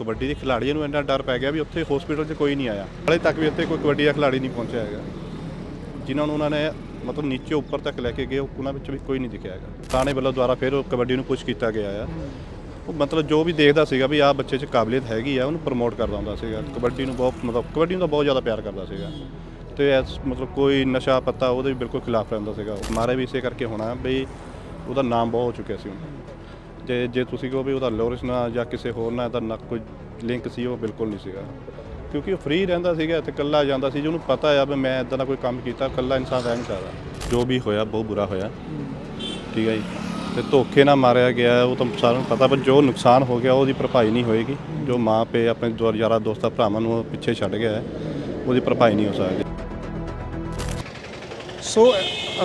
ਕਬੱਡੀ ਦੇ ਖਿਡਾਰੀਆਂ ਨੂੰ ਇੰਨਾ ਡਰ ਪੈ ਗਿਆ ਵੀ ਉੱਥੇ ਹਸਪੀਟਲ 'ਚ ਕੋਈ ਨਹੀਂ ਆਇਆ। ਹਾਲੇ ਤੱਕ ਵੀ ਉੱਥੇ ਕੋਈ ਕਬੱਡੀ ਦਾ ਖਿਡਾਰੀ ਨਹੀਂ ਪਹੁੰਚਿਆ ਹੈਗਾ। ਜਿਨ੍ਹਾਂ ਨੂੰ ਉਹਨਾਂ ਨੇ ਮਤਲਬ ਨੀਚੇ ਉੱਪਰ ਤੱਕ ਲੈ ਕੇ ਗਏ, ਉਹਨਾਂ ਵਿੱਚ ਵੀ ਕੋਈ ਨਹੀਂ ਦਿਖਿਆ ਹੈਗਾ। ਥਾਣੇ ਵੱਲੋਂ ਦੁਆਰਾ ਫਿਰ ਉਹ ਕਬੱਡੀ ਨੂੰ ਪੁਸ਼ ਕੀਤਾ ਗਿਆ ਆ। ਉਹ ਮਤਲਬ ਜੋ ਵੀ ਦੇਖਦਾ ਸੀਗਾ ਵੀ ਆਹ ਬੱਚੇ 'ਚ ਕਾਬਲੀਅਤ ਹੈਗੀ ਆ, ਉਹਨੂੰ ਪ੍ਰਮੋਟ ਕਰਦਾ ਹੁੰਦਾ ਸੀਗਾ। ਕਬੱਡੀ ਨੂੰ ਬਹੁਤ ਮਤਲਬ, ਕਬੱਡੀ ਨੂੰ ਤਾਂ ਬਹੁਤ ਜ਼ਿਆਦਾ ਪਿਆਰ ਕਰਦਾ ਸੀਗਾ। ਤੇ ਐਸ ਮਤਲਬ ਕੋਈ ਨਸ਼ਾ ਪੱਤਾ ਉਹਦੇ ਬਿਲਕੁਲ ਖਿਲਾਫ ਰਹਿੰਦਾ ਸੀਗਾ। ਮਾਰੇ ਵੀ ਇਸੇ ਕਰਕੇ ਹੋਣਾ ਵੀ ਉਹਦਾ ਨਾਮ ਬਹੁਤ ਹੋ ਚੁੱਕਿਆ ਸੀ ਹੁਣ। ਤੇ ਜੇ ਤੁਸੀਂ ਕਹੋ ਵੀ ਉਹਦਾ ਲੋਰਿਸ ਨਾਲ ਜਾਂ ਕਿਸੇ ਹੋਰ ਨਾਲ ਇਹਦਾ ਨਾ ਕੋਈ ਲਿੰਕ ਸੀ, ਉਹ ਬਿਲਕੁਲ ਨਹੀਂ ਸੀਗਾ। ਕਿਉਂਕਿ ਉਹ ਫ੍ਰੀ ਰਹਿੰਦਾ ਸੀਗਾ ਤੇ ਇਕੱਲਾ ਜਾਂਦਾ ਸੀ ਜਿਹਨੂੰ ਪਤਾ ਆ ਵੀ ਮੈਂ ਇਦਾਂ ਦਾ ਕੋਈ ਕੰਮ ਕੀਤਾ, ਇਕੱਲਾ ਇਨਸਾਨ ਰਹਿ ਨਹੀਂ ਸਕਦਾ ਜੋ ਵੀ ਹੋਇਆ, ਬਹੁਤ ਬੁਰਾ ਹੋਇਆ। ਠੀਕ ਹੈ ਜੀ। ਤੇ ਧੋਖੇ ਨਾਲ ਮਾਰਿਆ ਗਿਆ, ਉਹ ਤਾਂ ਸਾਰਿਆਂ ਨੂੰ ਪਤਾ, ਪਰ ਜੋ ਨੁਕਸਾਨ ਹੋ ਗਿਆ, ਉਹਦੀ ਭਰਪਾਈ ਨਹੀਂ ਹੋਏਗੀ। ਜੋ ਮਾਂ ਪੇ ਆਪਣੇ ਦੋ ਯਾਰਾਂ, ਦੋਸਤਾਂ, ਭਰਾਵਾਂ ਨੂੰ ਪਿੱਛੇ ਛੱਡ ਗਿਆ ਉਹਦੀ ਭਰਪਾਈ ਨਹੀਂ ਹੋ ਸਕਦੀ। ਸੋ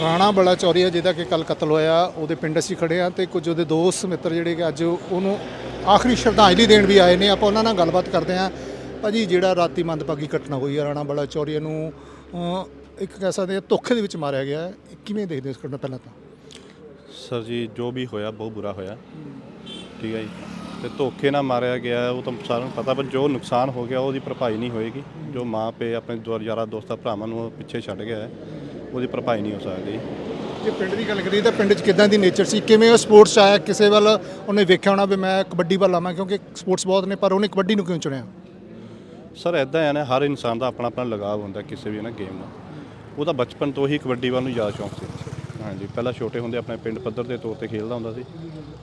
ਰਾਣਾ ਬੜਾ ਚੌਰੀਆ ਜਿਹਦਾ ਕਿ ਕੱਲ ਕਤਲ ਹੋਇਆ ਉਹਦੇ ਪਿੰਡ ਅਸੀਂ ਖੜੇ ਆ ਤੇ ਕੁਝ ਉਹਦੇ ਦੋਸਤ ਮਿੱਤਰ ਜਿਹੜੇ ਕਿ ਅੱਜ ਉਹਨੂੰ ਆਖਰੀ ਸ਼ਰਧਾਂਜਲੀ ਦੇਣ ਵੀ ਆਏ ਨੇ। ਆਪਾਂ ਉਹਨਾਂ ਨਾਲ ਗੱਲਬਾਤ ਕਰਦੇ ਆ ਭਾਜੀ ਜਿਹੜਾ ਰਾਤੀ ਮੰਦਭਾਗੀ ਘਟਨਾ ਹੋਈ ਆ ਰਾਣਾ ਬੜਾ ਚੌਰੀਆ ਨੂੰ ਇੱਕ ਕਹਿ ਸਕਦੇ ਆ ਧੋਖੇ ਦੇ ਵਿੱਚ ਮਾਰਿਆ ਗਿਆ ਕਿਵੇਂ ਦੇਖਦੇ ਇਸ ਘਟਨਾ ਪਹਿਲਾਂ ਤਾਂ? ਸਰ ਜੀ ਜੋ ਵੀ ਹੋਇਆ ਬਹੁਤ ਬੁਰਾ ਹੋਇਆ। ਠੀਕ ਹੈ ਜੀ। ਤੇ ਧੋਖੇ ਨਾਲ ਮਾਰਿਆ ਗਿਆ ਉਹ ਤਾਂ ਸਾਰਿਆਂ ਨੂੰ ਪਤਾ ਪਰ ਜੋ ਨੁਕਸਾਨ ਹੋ ਗਿਆ ਉਹਦੀ ਭਰਪਾਈ ਨਹੀਂ ਹੋਏਗੀ। ਜੋ ਮਾਂ ਪੇ ਆਪਣੇ ਦੋ ਯਾਰਾਂ ਦੋਸਤਾਂ ਭਰਾਵਾਂ ਨੂੰ ਪਿੱਛੇ ਛੱਡ ਗਿਆ ਹੈ, ਉਹਦੀ ਭਰਪਾਈ ਨਹੀਂ ਹੋ ਸਕਦੀ। ਜੇ ਪਿੰਡ ਦੀ ਗੱਲ ਕਰੀਏ ਤਾਂ ਪਿੰਡ 'ਚ ਕਿਦਾਂ ਦੀ ਨੇਚਰ ਸੀ? ਕਿਵੇਂ ਉਹ ਸਪੋਰਟਸ ਆਇਆ? ਕਿਸੇ ਵੱਲ ਉਹਨੇ ਵੇਖਿਆ ਹੋਣਾ ਵੀ ਮੈਂ ਕਬੱਡੀ ਵੱਲ ਆਵਾਂ ਕਿਉਂਕਿ ਸਪੋਰਟਸ ਬਹੁਤ ਨੇ ਪਰ ਉਹਨੇ ਕਬੱਡੀ ਨੂੰ ਕਿਉਂ ਚੁਣਿਆ? ਸਰ ਐਦਾਂ ਹੈ ਨਾ ਹਰ ਇਨਸਾਨ ਦਾ ਆਪਣਾ ਆਪਣਾ ਲਗਾਵ ਹੁੰਦਾ ਕਿਸੇ ਵੀ ਨਾ ਗੇਮ ਨਾਲ ਉਹਦਾ ਬਚਪਨ ਤੋਂ ਹੀ ਕਬੱਡੀ ਵੱਲ ਨੂੰ ਜ਼ਿਆਦਾ ਸ਼ੌਂਕ ਸੀ। ਹਾਂਜੀ ਪਹਿਲਾਂ ਛੋਟੇ ਹੁੰਦੇ ਆਪਣੇ ਪਿੰਡ ਪੱਧਰ ਦੇ ਤੌਰ ਤੇ ਖੇਡਦਾ ਹੁੰਦਾ ਸੀ।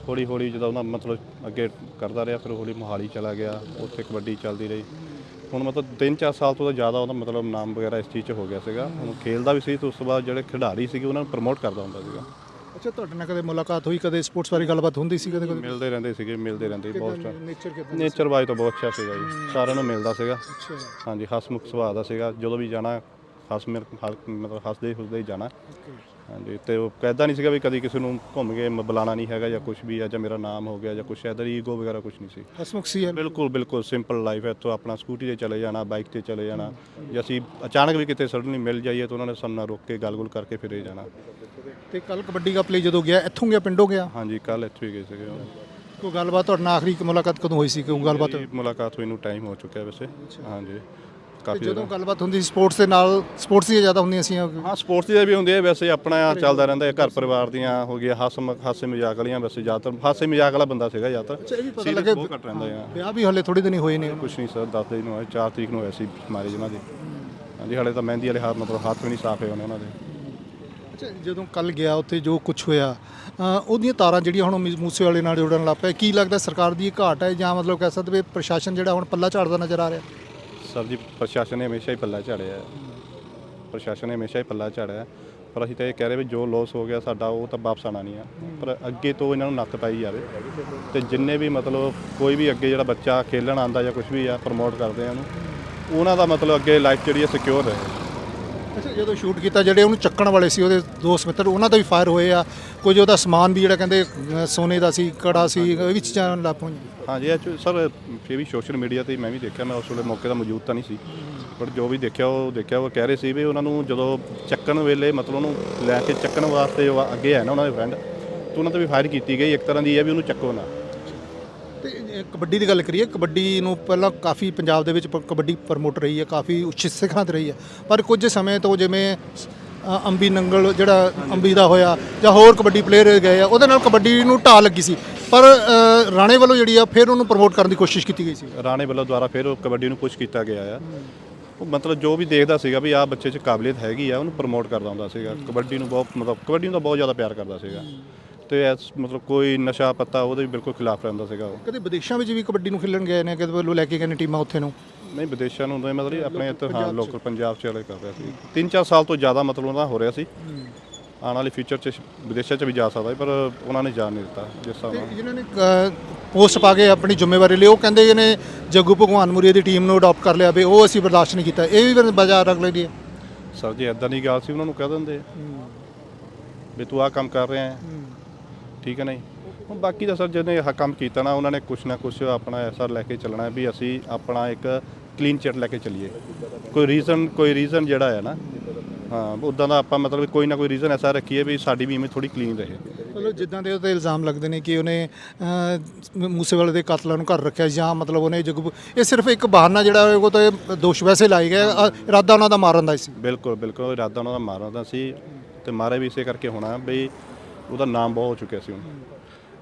ਹੌਲੀ ਹੌਲੀ ਜਦੋਂ ਉਹਨਾਂ ਮਤਲਬ ਅੱਗੇ ਕਰਦਾ ਰਿਹਾ ਫਿਰ ਹੌਲੀ ਮੋਹਾਲੀ ਚਲਾ ਗਿਆ ਉੱਥੇ ਕਬੱਡੀ ਚੱਲਦੀ ਰਹੀ। ਹੁਣ ਮਤਲਬ 3-4 ਸਾਲ ਤੋਂ ਤਾਂ ਜ਼ਿਆਦਾ ਉਹਦਾ ਮਤਲਬ ਨਾਮ ਵਗੈਰਾ ਇਸ ਚੀਜ਼ 'ਚ ਹੋ ਗਿਆ ਸੀਗਾ। ਹੁਣ ਖੇਲਦਾ ਵੀ ਸੀ ਤੇ ਉਸ ਤੋਂ ਬਾਅਦ ਜਿਹੜੇ ਖਿਡਾਰੀ ਸੀਗੇ ਉਹਨਾਂ ਨੂੰ ਪ੍ਰਮੋਟ ਕਰਦਾ ਹੁੰਦਾ ਸੀਗਾ। ਅੱਛਾ ਤੁਹਾਡੇ ਨਾਲ ਕਦੇ ਮੁਲਾਕਾਤ ਹੋਈ? ਕਦੇ ਸਪੋਰਟਸ ਬਾਰੇ ਗੱਲਬਾਤ ਹੁੰਦੀ ਸੀ ਕਦੇ ਕਦੇ? ਮਿਲਦੇ ਰਹਿੰਦੇ ਸੀਗੇ ਮਿਲਦੇ ਰਹਿੰਦੇ ਬਹੁਤ ਨੇਚਰ ਕਿਦਾਂ ਨੇਚਰ ਵਾਈਜ਼ ਤਾਂ ਬਹੁਤ ਅੱਛਾ ਸੀਗਾ ਜੀ। ਸਾਰਿਆਂ ਨੂੰ ਮਿਲਦਾ ਸੀਗਾ। ਅੱਛਾ। ਹਾਂਜੀ ਹਸਮੁਖ ਸੁਭਾਅ ਦਾ ਸੀਗਾ। ਜਦੋਂ ਵੀ ਜਾਣਾ ਹੱਸ ਮਤਲਬ ਹੱਸਦੇ ਹੁਸਦੇ ਹੀ ਜਾਣਾ। ਹਾਂਜੀ ਤੇ ਉਹ ਕਹਿੰਦਾ ਨਹੀਂ ਸੀਗਾ ਵੀ ਕਦੀ ਕਿਸੇ ਨੂੰ ਘੁੰਮ ਕੇ ਮ- ਬੁਲਾਣਾ ਨਹੀਂ ਹੈਗਾ ਜਾਂ ਕੁਝ ਵੀ ਆ ਜਾਂ ਮੇਰਾ ਨਾਮ ਹੋ ਗਿਆ ਜਾਂ ਕੁਝ ਐਦਰ ਈਗੋ ਵਗੈਰਾ ਕੁਝ ਨਹੀਂ ਸੀ। ਹਸਮੁਖ ਸੀ ਹੈ ਬਿਲਕੁਲ ਬਿਲਕੁਲ ਸਿੰਪਲ ਲਾਈਫ ਹੈ ਤੋਂ ਆਪਣਾ ਸਕੂਟੀ ਤੇ ਚਲੇ ਜਾਣਾ ਬਾਈਕ ਤੇ ਚਲੇ ਜਾਣਾ ਜੇ ਅਸੀਂ ਅਚਾਨਕ ਵੀ ਕਿਤੇ ਸਡਨਲੀ ਮਿਲ ਜਾਈਏ ਤਾਂ ਉਹਨਾਂ ਨੇ ਸਾਨੂੰ ਨਾਲ ਰੋਕ ਕੇ ਗੱਲ-ਗੁਲ ਕਰਕੇ ਫਿਰੇ ਜਾਣਾ। ਤੇ ਕੱਲ ਕਬੱਡੀ ਦਾ ਪਲੇ ਜਦੋਂ ਗਿਆ ਇੱਥੋਂ ਗਿਆ ਪਿੰਡੋਂ ਗਿਆ? ਹਾਂਜੀ ਕੱਲ ਇੱਥੇ ਹੀ ਗਏ ਸੀਗੇ ਉਹ। ਕੋਈ ਗੱਲਬਾਤ ਤੁਹਾਡੇ ਨਾਲ ਆਖਰੀ ਮੁਲਾਕਾਤ ਕਦੋਂ ਹੋਈ ਸੀ? ਕੋਈ ਗੱਲਬਾਤ ਮੇਰੀ ਮੁਲਾਕਾਤ ਹੋਈ ਨੂੰ ਟਾਈਮ ਹੋ ਚੁੱਕਿਆ ਵੈਸੇ। ਹਾਂਜੀ। ਕਾਫੀ ਜਦੋਂ ਗੱਲਬਾਤ ਹੁੰਦੀ ਸਪੋਰਟਸ ਦੇ ਨਾਲ ਸਪੋਰਟਸ ਦੀਆਂ ਜ਼ਿਆਦਾ ਹੁੰਦੀਆਂ ਸੀ ਹਾਂ ਸਪੋਰਟਸ ਦੀਆਂ ਵੀ ਹੁੰਦੀਆਂ ਵੈਸੇ ਆਪਣਾ ਚੱਲਦਾ ਰਹਿੰਦਾ ਹੈ ਘਰ ਪਰਿਵਾਰ ਦੀਆਂ ਹੋ ਗਿਆ ਹਾਸ ਹਾਸੇ ਮਜ਼ਾਕ ਵਾਲੀਆਂ ਵੈਸੇ ਜ਼ਿਆਦਾਤਰ ਹਾਸੇ ਮਜ਼ਾਕ ਵਾਲਾ ਬੰਦਾ ਸੀਗਾ ਜ਼ਿਆਦਾਤਰ। ਇਹ ਵੀ ਪਤਾ Serious ਲੱਗੇ ਬਹੁਤ ਘੱਟ ਰਹਿੰਦਾ ਹੈ। ਵਿਆਹ ਵੀ ਹਲੇ ਥੋੜੀ ਦਿਨ ਹੀ ਹੋਏ ਨੇ। ਕੁਛ ਨਹੀਂ ਸਰ 10 ਤਰੀਕ ਨੂੰ ਹੋਇਆ 4 ਤਰੀਕ ਨੂੰ ਹੋਇਆ ਸੀ ਮੈਰਿਜ ਉਹਨਾਂ ਦੀ। ਹਾਂਜੀ ਹਾਲੇ ਤਾਂ ਮਹਿੰਦੀ ਵਾਲੇ ਹੱਥ ਮਤਲਬ ਹੱਥ ਵੀ ਨਹੀਂ ਸਾਫ਼ ਹੋਏ ਉਹਨਾਂ ਦੇ। ਅੱਛਾ ਜਦੋਂ ਕੱਲ ਗਿਆ ਉੱਥੇ ਜੋ ਕੁਝ ਹੋਇਆ ਉਹਦੀਆਂ ਤਾਰਾਂ ਜਿਹੜੀਆਂ ਹੁਣ ਮੂਸੇ ਵਾਲੇ ਨਾਲ ਜੁੜਨ ਲੱਗ ਪਏ ਕੀ ਲੱਗਦਾ ਸਰਕਾਰ ਦੀ ਇਹ ਘਾਟ ਹੈ ਜਾਂ ਮਤਲਬ ਕਹਿ ਸਕਦੇ ਵੀ ਪ੍ਰਸ਼ਾਸਨ ਜਿਹੜਾ ਹੁਣ ਪੱਲਾ ਝਾੜਦਾ ਨਜ਼ਰ ਆ ਰਿਹਾ? ਸਰ ਜੀ, ਪ੍ਰਸ਼ਾਸਨ ਨੇ ਹਮੇਸ਼ਾ ਹੀ ਪੱਲਾ ਝਾੜਿਆ ਹੈ। ਪ੍ਰਸ਼ਾਸਨ ਨੇ ਹਮੇਸ਼ਾ ਹੀ ਪੱਲਾ ਝਾੜਿਆ ਹੈ। ਪਰ ਅਸੀਂ ਤਾਂ ਇਹ ਕਹਿ ਰਹੇ ਵੀ ਜੋ ਲੋਸ ਹੋ ਗਿਆ ਸਾਡਾ, ਉਹ ਤਾਂ ਵਾਪਸ ਆਣਾ ਨਹੀਂ ਆ। ਪਰ ਅੱਗੇ ਤੋਂ ਇਹਨਾਂ ਨੂੰ ਨੱਕ ਪਾਈ ਜਾਵੇ। ਤੇ ਜਿੰਨੇ ਵੀ ਮਤਲਬ ਕੋਈ ਵੀ ਅੱਗੇ ਜਿਹੜਾ ਬੱਚਾ ਖੇਲਣ ਆਂਦਾ ਜਾਂ ਕੁਝ ਵੀ ਆ ਪ੍ਰਮੋਟ ਕਰਦੇ ਆ ਉਹਨੂੰ, ਉਹਨਾਂ ਦਾ ਮਤਲਬ ਅੱਗੇ ਲਾਈਫ ਜਿਹੜੀ ਆ ਸਿਕਿਉਰ ਰਹੇ। ਜਦੋਂ ਸ਼ੂਟ ਕੀਤਾ ਜਿਹੜੇ ਉਹਨੂੰ ਚੱਕਣ ਵਾਲੇ ਸੀ ਉਹਦੇ ਦੋਸਤ ਮਿੱਤਰ ਉਹਨਾਂ ਦਾ ਵੀ ਫਾਇਰ ਹੋਏ ਆ। ਕੁਝ ਉਹਦਾ ਸਮਾਨ ਵੀ ਜਿਹੜਾ ਕਹਿੰਦੇ ਅ, ਸੋਨੇ ਦਾ ਸੀ ਕੜਾ ਸੀ ਇਹ ਵੀ ਚੀਜ਼ਾਂ ਲੱਭ ਹੋਈਆਂ ਹਾਂਜੀ 'ਚ ਸਰ ਇਹ ਵੀ ਸੋਸ਼ਲ ਮੀਡੀਆ ਤੇ ਮੈਂ ਵੀ ਦੇਖਿਆ ਮੈਂ ਉਸ ਵੇਲੇ ਮੌਕੇ ਦਾ ਮੌਜੂਦ ਤਾਂ ਨਹੀਂ ਸੀ। ਪਰ ਜੋ ਵੀ ਦੇਖਿਆ ਉਹ ਦੇਖਿਆ ਉਹ ਕਹਿ ਰਹੇ ਸੀ ਵੀ ਉਹਨਾਂ ਨੂੰ ਜਦੋਂ ਚੱਕਣ ਵੇਲੇ ਮਤਲਬ ਉਹਨੂੰ ਲੈ ਕੇ ਚੱਕਣ ਵਾਸਤੇ ਉਹ ਅੱਗੇ ਹੈ ਨਾ ਉਹਨਾਂ ਦੇ ਫਰੈਂਡ ਤੇ ਉਹਨਾਂ ਤੇ ਵੀ ਫਾਇਰ ਕੀਤੀ ਗਈ। ਇੱਕ ਤਰ੍ਹਾਂ ਦੀ ਇਹ ਹੈ ਵੀ ਉਹਨੂੰ ਚੱਕੋ ਨਾ। ਤੇ ਇਹ ਕਬੱਡੀ ਦੀ ਗੱਲ ਕਰੀਏ ਕਬੱਡੀ ਨੂੰ ਪਹਿਲਾਂ ਕਾਫੀ ਪੰਜਾਬ ਦੇ ਵਿੱਚ ਪ- ਕਬੱਡੀ ਪ੍ਰਮੋਟ ਰਹੀ ਹੈ ਕਾਫੀ ਉੱਚ ਸਿਖਰਾਂ ਤੇ ਰਹੀ ਹੈ। ਪਰ ਕੁਝ ਸਮੇਂ ਤੋਂ ਜਿਵੇਂ ਅ, ਅੰਬੀ ਨੰਗਲ ਜਿਹੜਾ ਅੰਬੀ ਦਾ ਹੋਇਆ ਜਾਂ ਹੋਰ ਕਬੱਡੀ ਪਲੇਅਰ ਗਏ ਆ ਉਹਦੇ ਨਾਲ ਕਬੱਡੀ ਨੂੰ ਢਾਹ ਲੱਗੀ ਸੀ। ਪਰ ਅ, ਰਾਣੇ ਵੱਲੋਂ ਜਿਹੜੀ ਆ ਫਿਰ ਉਹਨੂੰ ਪ੍ਰਮੋਟ ਕਰਨ ਦੀ ਕੋਸ਼ਿਸ਼ ਕੀਤੀ ਗਈ ਸੀ। ਰਾਣੇ ਵੱਲੋਂ ਦੁਆਰਾ ਫਿਰ ਉਹ ਕਬੱਡੀ ਨੂੰ ਪੁਸ਼ ਕੀਤਾ ਗਿਆ ਆ। ਉਹ ਮਤਲਬ ਜੋ ਵੀ ਦੇਖਦਾ ਸੀਗਾ ਵੀ ਆਹ ਬੱਚੇ 'ਚ ਕਾਬਲੀਅਤ ਹੈਗੀ ਆ ਉਹਨੂੰ ਪ੍ਰਮੋਟ ਕਰਦਾ ਹੁੰਦਾ ਸੀਗਾ। ਕਬੱਡੀ ਨੂੰ ਬਹੁਤ ਮਤਲਬ ਕਬੱਡੀ ਨੂੰ ਤਾਂ ਬਹੁਤ ਜ਼ਿਆਦਾ ਪਿਆਰ ਕਰਦਾ ਸੀਗਾ। ਤੇ ਐਸ ਮਤਲਬ ਕੋਈ ਨਸ਼ਾ ਪੱਤਾ ਉਹਦੇ ਵੀ ਬਿਲਕੁਲ ਖਿਲਾਫ ਰਹਿੰਦਾ ਸੀਗਾ ਉਹ। ਕਦੇ ਵਿਦੇਸ਼ਾਂ ਵਿੱਚ ਵੀ ਕਬੱਡੀ ਨੂੰ ਖੇਲਣ ਗਏ ਨੇ ਕਦੇ ਵੱਲੋਂ ਲੈ ਕੇ ਗਏ ਨੇ ਟੀਮਾਂ ਉੱਥੇ ਨੂੰ? ਨਹੀਂ ਵਿਦੇਸ਼ਾਂ ਨੂੰ ਤਾਂ ਮਤਲਬ ਆਪਣੇ ਇੱਥੇ ਹਾਂ ਲੋਕਲ ਪੰਜਾਬ 'ਚ ਵਾਲੇ ਕਰ ਰਿਹਾ ਸੀ। 3-4 ਸਾਲ ਤੋਂ ਜ਼ਿਆਦਾ ਮਤਲਬ ਉਹਦਾ ਹੋ ਰਿਹਾ ਸੀ। ਆਉਣ ਵਾਲੇ ਫਿਊਚਰ 'ਚ ਵਿਦੇਸ਼ਾਂ 'ਚ ਵੀ ਜਾ ਸਕਦਾ ਪਰ ਉਹਨਾਂ ਨੇ ਜਾਣ ਨਹੀਂ ਦਿੱਤਾ ਜਿਸ ਹਿਸਾਬ ਨਾਲ। ਜਿਨ੍ਹਾਂ ਨੇ ਪੋਸਟ ਪਾ ਕੇ ਆਪਣੀ ਜ਼ਿੰਮੇਵਾਰੀ ਲਈ ਉਹ ਕਹਿੰਦੇ ਨੇ ਜੱਗੂ ਭਗਵਾਨ ਮੁਰੀਏ ਦੀ ਟੀਮ ਨੂੰ ਅਡਾਪਟ ਕਰ ਲਿਆ ਵੀ ਉਹ ਅਸੀਂ ਬਰਦਾਸ਼ਤ ਨਹੀਂ ਕੀਤਾ। ਇਹ ਵੀ ਬਾਜ਼ਾਰ ਰੱਖ ਲੈਂਦੀ ਹੈ। ਸਰ ਜੀ ਐਦਾਂ ਦੀ ਗੱਲ ਸੀ ਉਹਨਾਂ ਨੂੰ ਕਹਿ ਦਿੰਦੇ। ਵੀ ਤੂੰ ਆਹ ਕੰਮ ਕਰ ਰਿਹਾ ਹੈ। ਠੀਕ ਹੈ ਨਹੀਂ ਹੁਣ ਬਾਕੀ ਦਾ ਸਰ ਜਿਹਨੇ ਇਹ ਕੰਮ ਕੀਤਾ ਨਾ ਉਹਨਾਂ ਨੇ ਕੁਛ ਨਾ ਕੁਛ ਆਪਣਾ ਐਸਾ ਲੈ ਕੇ ਚੱਲਣਾ ਵੀ ਅਸੀਂ ਆਪਣਾ ਇੱਕ ਕਲੀਨ ਚਿਟ ਲੈ ਕੇ ਚੱਲੀਏ। ਕੋਈ ਰੀਜ਼ਨ ਕੋਈ ਰੀਜ਼ਨ ਜਿਹੜਾ ਹੈ ਨਾ ਹਾਂ ਉਦਾਂ ਦਾ ਆਪਾਂ ਮਤਲਬ ਕੋਈ ਨਾ ਕੋਈ ਰੀਜ਼ਨ ਐਸਾ ਰੱਖੀਏ ਵੀ ਸਾਡੀ ਵੀ ਇਮੇਜ ਥੋੜੀ ਕਲੀਨ ਰਹੇ। ਮਤਲਬ ਜਿੱਦਾਂ ਦੇ ਉਹਤੇ ਇਲਜ਼ਾਮ ਲੱਗਦੇ ਨੇ ਕਿ ਉਹਨੇ ਮੂਸੇਵਾਲੇ ਦੇ ਕਾਤਲਾਂ ਨੂੰ ਘਰ ਰੱਖਿਆ ਜਾਂ ਮਤਲਬ ਉਹਨੇ ਜਗ ਇਹ ਸਿਰਫ ਇੱਕ ਬਹਾਨਾ ਜਿਹੜਾ ਉਹ ਤਾਂ ਦੋਸ਼ ਵੈਸੇ ਗਏ ਅ, ਇਰਾਦਾ ਉਹਨਾਂ ਦਾ ਮਾਰਨ ਦਾ ਸੀ। ਬਿਲਕੁਲ ਬਿਲਕੁਲ ਇਰਾਦਾ ਉਹਨਾਂ ਦਾ ਮਾਰਨ ਦਾ ਸੀ ਤੇ ਮਾਰੇ ਵੀ ਇਸੇ ਕਰਕੇ ਹੋਣਾ ਬਈ ਉਹਦਾ ਨਾਮ ਬਹੁਤ ਹੋ ਚੁੱਕਿਆ ਸੀ ਹੁਣ।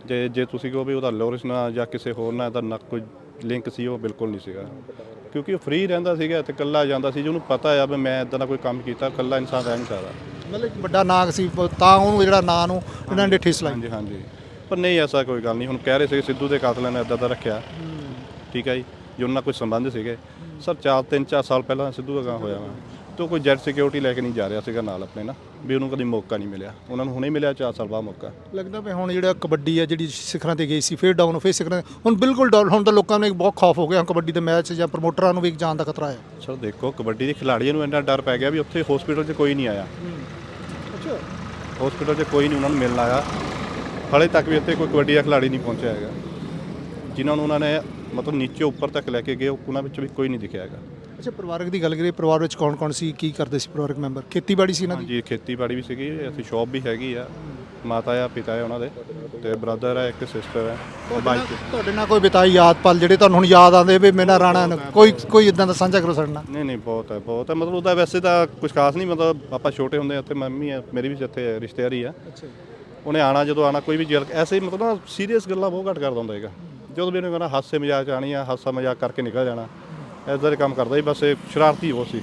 ਜੇ ਜੇ ਤੁਸੀਂ ਕਹੋ ਵੀ ਉਹਦਾ ਲੋਰਿਸ ਨਾਲ ਜਾਂ ਕਿਸੇ ਹੋਰ ਨਾਲ ਇਹਦਾ ਨਾ ਕੋਈ ਲਿੰਕ ਸੀ ਉਹ ਬਿਲਕੁਲ ਨਹੀਂ ਸੀਗਾ। ਕਿਉਂਕਿ ਉਹ ਫ੍ਰੀ ਰਹਿੰਦਾ ਸੀਗਾ ਤੇ ਇਕੱਲਾ ਜਾਂਦਾ ਸੀ ਜਿਹਨੂੰ ਪਤਾ ਆ ਵੀ ਮੈਂ ਇਦਾਂ ਦਾ ਕੋਈ ਕੰਮ ਕੀਤਾ ਇਕੱਲਾ ਇਨਸਾਨ ਰਹਿ ਨਹੀਂ ਸਕਦਾ। ਮਤਲਬ ਇੱਕ ਵੱਡਾ ਨਾਂ ਸੀ ਪ- ਤਾਂ ਉਹਨੂੰ ਜਿਹੜਾ ਨਾਂ ਨੂੰ ਇਹਨਾਂ ਨੇ ਠੇਸ ਲਾਈ। ਹਾਂਜੀ ਹਾਂਜੀ। ਪਰ ਨਹੀਂ ਐਸਾ ਕੋਈ ਗੱਲ ਨਹੀਂ। ਹੁਣ ਕਹਿ ਰਹੇ ਸੀ ਸਿੱਧੂ ਦੇ ਕਾਤਲਾਂ ਨੇ ਇਦਾਂ ਦਾ ਰੱਖਿਆ। ਠੀਕ ਹੈ ਜੀ? ਜੇ ਉਹਨਾਂ ਨਾਲ ਕੋਈ ਸੰਬੰਧ ਸੀਗੇ। ਸਰ ਚਾਰ ਤਿੰਨ ਚਾਰ ਸਾਲ ਪਹਿਲਾਂ ਸਿੱਧੂ ਦਾ ਗਾਂ ਹੋਇਆ ਵਾ। ਤੇ ਕੋਈ ਜੈਟ ਸਿਕਿਉਰਿਟੀ ਲੈ ਕੇ ਨਹੀਂ ਜਾ ਰਿਹਾ ਸੀਗਾ ਨਾਲ ਆਪਣੇ ਨਾ ਵੀ ਉਹਨੂੰ ਕਦੀ ਮੌਕਾ ਨਹੀਂ ਮਿਲਿਆ। ਉਹਨਾਂ ਨੂੰ ਹੁਣੇ ਮਿਲਿਆ ਚਾਰ ਸਾਲ ਬਾਅਦ ਮੌਕਾ। ਲੱਗਦਾ ਵੀ ਹੁਣ ਜਿਹੜਾ ਕਬੱਡੀ ਹੈ ਜਿਹੜੀ ਸਿਖਰਾਂ ਤੇ ਗਈ ਸੀ ਫਿਰ ਡਾਊਨ ਫਿਰ ਸਿਖਰਾਂ ਹੁਣ ਬਿਲਕੁਲ ਡਾਊਨ ਹੁਣ ਤਾਂ ਲੋਕਾਂ ਨੂੰ ਇੱਕ ਬਹੁਤ ਖੌਫ ਹੋ ਗਿਆ ਕਬੱਡੀ ਦੇ ਮੈਚ ਜਾਂ ਪ੍ਰਮੋਟਰਾਂ ਨੂੰ ਵੀ ਇੱਕ ਜਾਨ ਦਾ ਖਤਰਾ ਹੈ ਸਰ ਦੇਖੋ ਕਬੱਡੀ ਦੇ ਖਿਡਾਰੀਆਂ ਨੂੰ ਇੰਨਾ ਡਰ ਪੈ ਗਿਆ ਵੀ ਉੱਥੇ ਹਸਪੀਟਲ 'ਚ ਕੋਈ ਨਹੀਂ ਆਇਆ। ਅੱਛਾ। ਹਸਪੀਟਲ 'ਚ ਕੋਈ ਨਹੀਂ ਉਹਨਾਂ ਨੂੰ ਮਿਲਣ ਆਇਆ। ਹਾਲੇ ਤੱਕ ਵੀ ਇੱਥੇ ਕੋਈ ਕਬੱਡੀ ਦਾ ਖਿਡਾਰੀ ਨਹੀਂ ਪਹੁੰਚਿਆ ਹੈਗਾ। ਜਿਨ੍ਹਾਂ ਨੂੰ ਉਹਨਾਂ ਨੇ ਮਤਲਬ ਨੀਚੇ ਉੱਪਰ ਤੱਕ ਲੈ ਕੇ ਗਏ ਉਹਨਾਂ ਵਿੱਚ ਵੀ ਕੋਈ ਨਹੀਂ ਦਿਖਿਆ ਹੈਗਾ। ਅੱਛਾ ਪਰਿਵਾਰਕ ਦੀ ਗੱਲ ਕਰੀਏ ਪਰਿਵਾਰ ਵਿੱਚ ਕੌਣ ਕੌਣ ਸੀ ਕੀ ਕਰਦੇ ਸੀ ਪਰਿਵਾਰਕ ਮੈਂਬਰ? ਖੇਤੀਬਾੜੀ ਸੀ ਇਹਨਾਂ ਦੀ? ਹਾਂਜੀ ਖੇਤੀਬਾੜੀ ਵੀ ਸੀਗੀ ਇੱਥੇ ਸ਼ਾਪ ਵੀ ਹੈਗੀ ਆ। ਮਾਤਾ ਆ ਪਿਤਾ ਆ ਉਹਨਾਂ ਦੇ ਤੇ ਬ੍ਰਦਰ ਆ ਇੱਕ ਸਿਸਟਰ ਆ ਬਾਈ ਤੁਹਾਡੇ ਨਾਲ ਕੋਈ ਬਿਤਾਈ ਯਾਦ ਪਲ ਜਿਹੜੇ ਤੁਹਾਨੂੰ ਹੁਣ ਯਾਦ ਆਉਂਦੇ ਵੀ ਮੇਰਾ ਰਾਣਾ ਨੇ- ਕੋਈ ਕੋਈ ਇਦਾਂ ਦਾ ਸਾਂਝਾ ਕਰੋ ਸਾਡੇ ਨਾਲ। ਨਹੀਂ ਨਹੀਂ ਬਹੁਤ ਹੈ ਬਹੁਤ ਹੈ। ਮਤਲਬ ਉਹਦਾ ਵੈਸੇ ਤਾਂ ਕੁਝ ਖਾਸ ਨਹੀਂ ਮਤਲਬ ਆਪਾਂ ਛੋਟੇ ਹੁੰਦੇ ਉੱਥੇ ਮੰਮੀ ਆ ਮੇਰੀ ਵੀ ਇੱਥੇ ਰਿਸ਼ਤੇਦਾਰੀ ਆ। ਉਹਨੇ ਆਣਾ ਜਦੋਂ ਆਣਾ ਕੋਈ ਵੀ ਜਲ ਐਸੇ ਹੀ ਮਤਲਬ ਨਾ ਸੀਰੀਅਸ ਗੱਲਾਂ ਬਹੁਤ ਘੱਟ ਕਰਦਾ ਹੁੰਦਾ ਹੈਗਾ। ਜਦੋਂ ਵੀ ਉਹਨੇ ਕਹਿਣਾ ਹਾਸੇ ਮਜ਼ਾਕ ਆਣੀ ਆ ਹਾਸਾ ਮਜ਼ਾਕ ਕਰਕੇ ਨਿਕਲ ਜਾਣਾ। ਐਦਾਂ ਦੇ ਕੰਮ ਕਰਦਾ ਸੀ ਬਸ ਇਹ ਸ਼ਰਾਰਤੀ ਬਹੁਤ ਸੀ।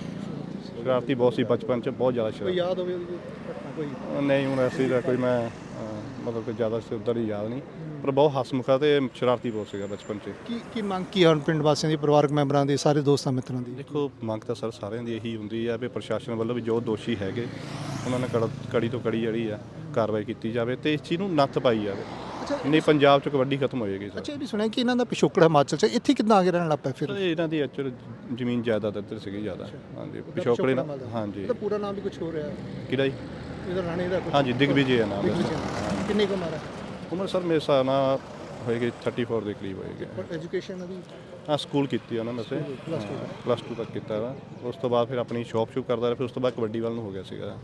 ਸ਼ਰਾਰਤੀ ਬਹੁਤ ਸੀ ਬਚਪਨ 'ਚ ਬਹੁਤ ਜ਼ਿਆਦਾ ਕੋਈ ਸ਼ਰਾਰਤੀ। ਯਾਦ ਹੋਵੇ ਉਹਦੀ ਘਟਨਾ ਕੋਈ? ਨਹੀਂ ਹੁਣ ਐਸੀ ਦਾ ਕੋਈ ਮੈਂ ਅਹ, ਮਤਲਬ ਕਿ ਜ਼ਿਆਦਾ ਉਧਰ ਹੀ ਯਾਦ ਨਹੀਂ। ਪਰ ਬਹੁਤ ਹਸਮੁਖਾ ਤੇ ਸ਼ਰਾਰਤੀ ਬਹੁਤ ਸੀਗਾ ਬਚਪਨ 'ਚ। ਕੀ ਕੀ ਮੰਗ ਕੀ ਹਨ ਪਿੰਡ ਵਾਸੀਆਂ ਦੀ ਪਰਿਵਾਰਕ ਮੈਂਬਰਾਂ ਦੀ ਸਾਰੇ ਦੋਸਤਾਂ ਮਿੱਤਰਾਂ ਦੀ? ਦੇਖੋ ਮੰਗ ਤਾਂ ਸਰ ਸਾਰਿਆਂ ਦੀ ਇਹੀ ਹੁੰਦੀ ਹੈ ਵੀ ਪ੍ਰਸ਼ਾਸਨ ਵੱਲੋਂ ਵੀ ਜੋ ਦੋਸ਼ੀ ਹੈਗੇ ਉਹਨਾਂ ਨੇ ਕੜ- ਕੜੀ ਤੋਂ ਕੜੀ ਜਿਹੜੀ ਆ ਕਾਰਵਾਈ ਕੀਤੀ ਜਾਵੇ ਤੇ ਇਸ ਚੀਜ਼ ਨੂੰ ਨੱਥ ਪਾਈ ਜਾਵੇ। ਨਹੀਂ ਪੰਜਾਬ 'ਚ ਕਬੱਡੀ ਖਤਮ ਹੋ ਜਾਏਗੀ ਸਰ। ਅੱਛਾ ਇਹ ਵੀ ਸੁਣਿਆ ਕਿ ਇਹਨਾਂ ਦਾ ਪਿਛੋਕੜ ਹਿਮਾਚਲ ਚ। ਇੱਥੇ ਕਿੱਦਾਂ ਆ ਕੇ ਰਹਿਣ ਲੱਗ ਪਏ ਫਿਰ? ਸਰ, ਇਹਨਾਂ ਦੀ ਐਕਚੁਅਲ ਜ਼ਮੀਨ ਜਾਇਦਾਦ ਇੱਧਰ ਸੀਗੀ ਜ਼ਿਆਦਾ। ਹਾਂਜੀ ਪਿਛੋਕੜੇ ਨਾਲ ਹਾਂਜੀ। ਇਹਦਾ ਪੂਰਾ ਨਾਮ ਵੀ ਕੁਝ ਹੋ ਰਿਹਾ ਹੈ। ਕਿਹੜਾ ਜੀ? ਇਹਦਾ ਰਾਣੇ ਦਾ ਕੁਝ ਹਾਂਜੀ ਦਿਗਵਿਜੇ ਹੈ ਨਾਮ ਦਾ ਕਿੰਨੇ ਕੁ ਮਾਰਾ ਉਮਰ ਸਰ ਮੇਰੇ ਹਿਸਾਬ ਨਾਲ ਹੋਏਗੀ 34 ਦੇ ਕਰੀਬ ਹੋਏਗੀ। ਪਰ ਐਜੂਕੇਸ਼ਨ ਦੀ ਹਾਂ ਸਕੂਲ ਕੀਤੀ ਉਹਨਾਂ ਨੇ ਸੇ ਪਲੱਸ 2 ਤੱਕ ਕੀਤਾ ਵਾ ਉਸ ਤੋਂ ਬਾਅਦ ਫਿਰ ਆਪਣੀ ਸ਼ਾਪ ਸ਼ੂਪ ਕਰਦਾ ਰਿਹਾ ਫਿਰ ਉਸ ਤੋਂ ਬਾਅਦ ਕਬੱਡੀ ਵੱਲ ਨੂੰ ਹੋ ਗਿਆ ਸੀਗਾ।